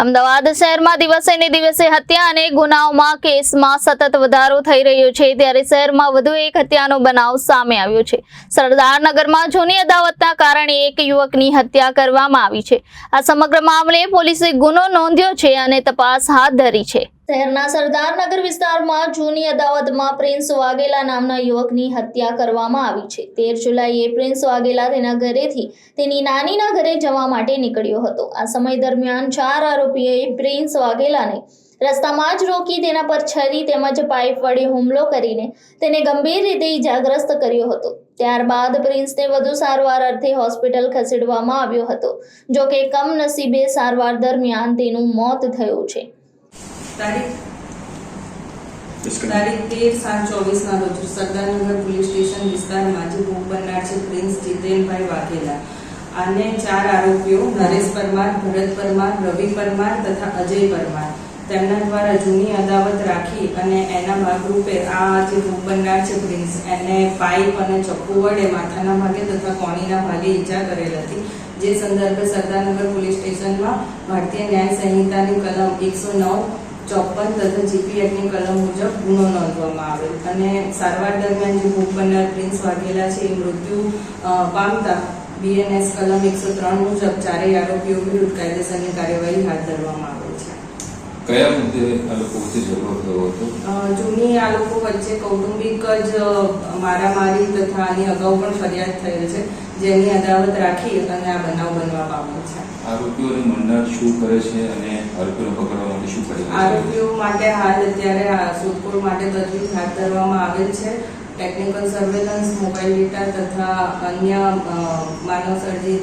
અમદાવાદ શહેરમાં દિવસે ને દિવસે હત્યા અને ગુનાઓમાં કેસમાં સતત વધારો થઈ રહ્યો છે. ત્યારે શહેરમાં વધુ એક હત્યાનો બનાવ સામે આવ્યો છે. સરદારનગરમાં જૂની અદાવતના કારણે એક યુવકની હત્યા કરવામાં આવી છે. આ સમગ્ર મામલે પોલીસે ગુનો નોંધ્યો છે અને તપાસ હાથ ધરી છે. શહેરના સરદારનગર વિસ્તારમાં જૂની અદાવતમાં પ્રિન્સ વાઘેલા નામના યુવકની હત્યા કરવામાં આવી છે. તેર જુલાઈએ પ્રિન્સ વાઘેલા તેના ઘરેથી તેની નાનીના ઘરે જવા માટે નીકળ્યો હતો. આ સમય દરમિયાન ચાર આરોપીઓએ પ્રિન્સ વાઘેલાને રસ્તામાં જ રોકી તેના પર છરી તેમજ પાઇપ વડે હુમલો કરીને તેને ગંભીર રીતે ઇજાગ્રસ્ત કર્યો હતો. ત્યારબાદ પ્રિન્સને વધુ સારવાર અર્થે હોસ્પિટલ ખસેડવામાં આવ્યો હતો જો કે કમનસીબે સારવાર દરમિયાન તેનું મોત થયું છે. તારીખ? તારીખ તેર સાત ચોવીસના રોજ સરદારનગર પોલીસ સ્ટેશન વિસ્તારમાં જે ભોગ બનનાર છે પ્રિન્સ જીતેનભાઈ વાઘેલા. અને ચાર આરોપીઓ નરેશ પરમાર ભરત પરમાર રવિ પરમાર તથા અજય પરમાર. તેમના દ્વારા જૂની અદાવત રાખી અને એના ભાગરૂપે આ જે ભોગ બનનાર છે પ્રિન્સ. એને પાઇપ અને ચપ્પુ વડે માથાના ભાગે તથા કોણીના ભાગે ઈજા કરેલ હતી. જે સંદર્ભે સરદારનગર પોલીસ સ્ટેશનમાં ભારતીય ન્યાય સંહિતાની કલમ એકસો નવ ચોપન તથા જીપી એક્ટની કલમ મુજબ ગુનો નોંધવામાં આવેલ અને સારવાર દરમિયાન જે ભોગ બનનાર પ્રિન્સ વાઘેલા છે, એ મૃત્યુ પામતા બીએનએસ કલમ એકસો ત્રણ મુજબ ચારેય આરોપીઓ વિરુદ્ધ કાયદેસરની કાર્યવાહી હાથ ધરવામાં આવેલ છે. કયા મુદ્દે આ લોકો વચ્ચે ઝઘડો થયો હતો? જૂની આ લોકો વચ્ચે કૌટુંબિક જ મારામારી તથા આની અગાઉ પણ ફરિયાદ થયેલ છે જેની અદાવત રાખી અને આ બનાવ બનવા પામ્યો છે. આરોપીઓને મંડળ શું કરે છે અને આરોપીઓને પકડવા માટે શું કરે આરોપીઓ માટે હાલ અત્યારે શોધખોળ માટે તજવીજ હાથ ધરવામાં આવેલ છે. ટેકનિકલ સર્વેલન્સ મોબાઈલ ડેટા તથા અન્ય માનવ સર્જિત